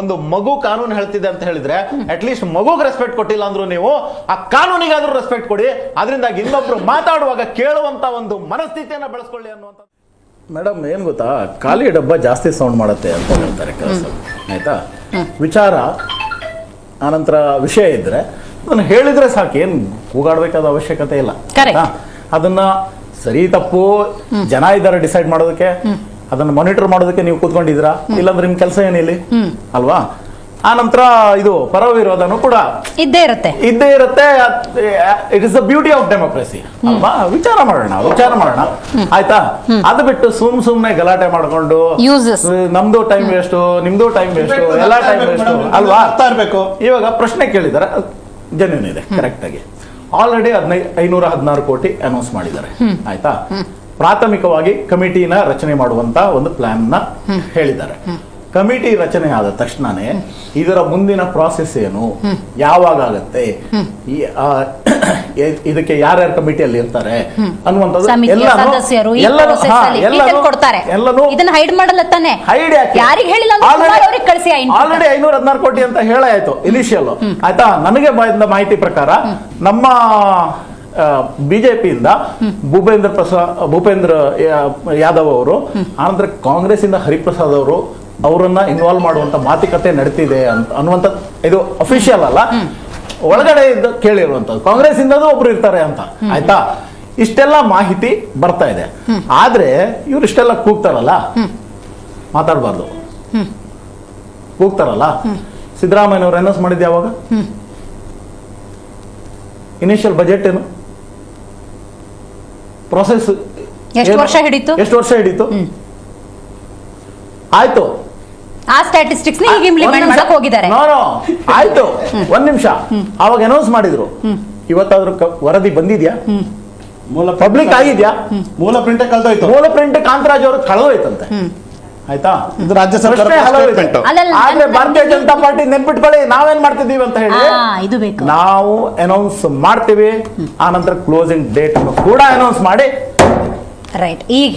ಒಂದು ಮಗು ಕಾನೂನು ಹೇಳ್ತಿದೆ ಅಂತ ಹೇಳಿದ್ರೆ ಅಟ್ ಲೀಸ್ಟ್ ಮಗುಗೆ ರೆಸ್ಪೆಕ್ಟ್ ಕೊಟ್ಟಿಲ್ಲ ಅಂದ್ರು ನೀವು ಆ ಕಾನೂನಿಗಾದ್ರೂ ರೆಸ್ಪೆಕ್ಟ್ ಕೊಡಿ. ಅದರಿಂದಾಗಿ ಇನ್ನೊಬ್ರು ಮಾತಾಡುವಾಗ ಕೇಳುವಂತ ಒಂದು ಮನಸ್ಥಿತಿಯನ್ನ ಬೆಳೆಸ್ಕೊಳ್ಳಿ ಅನ್ನುವಂಥ ಮೇಡಮ್ ಏನ್ ಗೊತ್ತಾ? ಖಾಲಿ ಡಬ್ಬ ಜಾಸ್ತಿ ಸೌಂಡ್ ಮಾಡುತ್ತೆ ಅಂತ ಹೇಳ್ತಾರೆ ಕೆಲಸ ಆಯ್ತಾ? ವಿಚಾರ ಆನಂತರ ವಿಷಯ ಇದ್ರೆ ಅದನ್ನ ಹೇಳಿದ್ರೆ ಸಾಕು. ಏನ್ ಕೂಗಾಡ್ಬೇಕಾದ ಅವಶ್ಯಕತೆ ಇಲ್ಲ. ಅದನ್ನ ಸರಿ ತಪ್ಪು ಜನ ಇದ್ದಾರೆ ಡಿಸೈಡ್ ಮಾಡೋದಕ್ಕೆ. ಅದನ್ನ ಮಾನಿಟರ್ ಮಾಡೋದಕ್ಕೆ ನೀವು ಕೂತ್ಕೊಂಡಿದ್ದೀರಾ? ಇಲ್ಲಾಂದ್ರೆ ನಿಮ್ ಕೆಲಸ ಏನಿಲ್ಲಿ? ಅಲ್ವಾ? ಆ ನಂತರ ಇದು ಪರ ವಿರೋಧನೂ ಕೂಡ ಇದ್ದೇ ಇರುತ್ತೆ. ಇದ್ದೇ ಇರುತ್ತೆ. It is the beauty of democracy ಅಲ್ವಾ? ವಿಚಾರ ಮಾಡೋಣ ವಿಚಾರ ಮಾಡೋಣ. ಆಯ್ತಾ? ಅದು ಬಿಟ್ಟು ಸುಮ್ ಸುಮ್ನೆ ಗಲಾಟೆ ಮಾಡ್ಕೊಂಡು. ನಮ್ದು ಟೈಮ್ ವೇಸ್ಟ್ ನಿಮ್ದು ಟೈಮ್ ವೇಸ್ಟ್ ಎಲ್ಲಾ ಟೈಮ್ ವೇಸ್ಟ್ ಅಲ್ವಾ? ಅರ್ಥ ಇರ್ಬೇಕು ಇವಾಗ ಪ್ರಶ್ನೆ ಕೇಳಿದಾರೆ. ಜನ್ಯೂನ್ ಇದೆ ಕರೆಕ್ಟ್ ಆಗಿ. ಆಲ್ರೆಡಿ ಹದಿನೈದು ಐನೂರ ಹದಿನಾರು ಕೋಟಿ ಅನೌನ್ಸ್ ಮಾಡಿದ್ದಾರೆ. ಆಯ್ತಾ? ಪ್ರಾಥಮಿಕವಾಗಿ ಕಮಿಟಿನ ರಚನೆ ಮಾಡುವಂತ ಒಂದು ಪ್ಲಾನ್ನ ಹೇಳಿದ್ದಾರೆ. ಕಮಿಟಿ ರಚನೆ ಆದ ತಕ್ಷಣನೇ ಇದರ ಮುಂದಿನ ಪ್ರಾಸೆಸ್ ಏನು? ಯಾವಾಗ ಆಗತ್ತೆ? ಇದಕ್ಕೆ ಯಾರ್ಯಾರ ಕಮಿಟಿಯಲ್ಲಿ ಇರ್ತಾರೆ? ಅನ್ನುವಂಥದ್ದು ಎಲ್ಲರೂ ಇದನ್ನ ಹೈಡ್ ಮಾಡಲ್ಲ ತಾನೆ? ಹೈಡ್ ಯಾರಿಗೆ ಹೇಳಿಲ್ಲ ಕಳಿಸಿ. ಆಲ್ರೆಡಿ ಐನೂರ ಹದಿನಾರು ಕೋಟಿ ಅಂತ ಹೇಳ ಆಯ್ತು ಇನಿಷಿಯಲ್ ಆಯ್ತಾ? ನನಗೆ ಮಾಹಿತಿ ಪ್ರಕಾರ ನಮ್ಮ ಬಿಜೆಪಿಯಿಂದ ಭೂಪೇಂದ್ರ ಪ್ರಸಾದ್ ಭೂಪೇಂದ್ರ ಯಾದವ್ ಅವರು ಆನಂತರ ಕಾಂಗ್ರೆಸ್ ಇಂದ ಹರಿಪ್ರಸಾದ್ ಅವರು ಅವರನ್ನ ಇನ್ವಾಲ್ವ್ ಮಾಡುವಂತ ಮಾತುಕತೆ ನಡೀತಿದೆ ಅಂತ ಅನ್ನುವಂತ ಇದು ಅಫಿಷಿಯಲ್ ಅಲ್ಲ. ಒಳಗಡೆ ಇದ್ದ ಕೇಳಿರುವಂತದ್ದು ಕಾಂಗ್ರೆಸ್ ಇಂದನೂ ಒಬ್ರು ಇರ್ತಾರೆ ಅಂತ. ಆಯ್ತಾ? ಇಷ್ಟೆಲ್ಲ ಮಾಹಿತಿ ಬರ್ತಾ ಇದೆ. ಆದ್ರೆ ಇವ್ರು ಇಷ್ಟೆಲ್ಲ ಕೂಗ್ತಾರಲ್ಲ? ಮಾತಾಡಬಾರ್ದು. ಕೂಗ್ತಾರಲ್ಲ? ಸಿದ್ದರಾಮಯ್ಯನವ್ರು ಅನೌನ್ಸ್ ಮಾಡಿದ್ದು ಯಾವಾಗ ಇನಿಷಿಯಲ್ ಬಜೆಟ್ ಏನು? ಪ್ರೊಸೆಸ್ ಎಷ್ಟು ವರ್ಷ ಹಿಡಿತು? ಎಷ್ಟು ವರ್ಷ ಹಿಡಿತು? ಆಯ್ತು. ಆ ಸ್ಟ್ಯಾಟಿಸ್ಟಿಕ್ಸ್ ಈಗ ಒಂದ್ ಇಂಪ್ಲಿಮೆಂಟ್. ಮಾಡಕ್ ಹೋಗಿದ್ದಾರೆ. ಆಯ್ತು. ಒಂದ್ ನಿಮಿಷ. ಅವಾಗ ಅನೌನ್ಸ್ ಮಾಡಿದ್ರು. ಇವತ್ತಾದ್ರೂ ವರದಿ ಬಂದಿದ್ಯಾ? ಮೂಲ ಪಬ್ಲಿಕ್ ಆಗಿದ್ಯಾ? ಮೂಲ ಪ್ರಿಂಟ್ ಕಳೆದೋಯ್ತು. ಮೂಲ ಪ್ರಿಂಟ್ ಕಾಂತರಾಜ್ ಅವರು ಕಳೆದೋಯ್ತಂತೆ. ಆಯ್ತಾ? ಇದು ರಾಜ್ಯ ಸರ್ಕಾರ ಆದ್ರೆ ಭಾರತೀಯ ಜನತಾ ಪಾರ್ಟಿ ನೆನ್ಪಿಟ್ಕೊಳ್ಳಿ ನಾವೇನ್ ಮಾಡ್ತಿದೀವಿ ಅಂತ ಹೇಳಿ. ನಾವು ಅನೌನ್ಸ್ ಮಾಡ್ತೀವಿ. ಆ ನಂತರ ಕ್ಲೋಸಿಂಗ್ ಡೇಟ್ ಕೂಡ ಅನೌನ್ಸ್ ಮಾಡಿ. ರೈಟ್ ಈಗ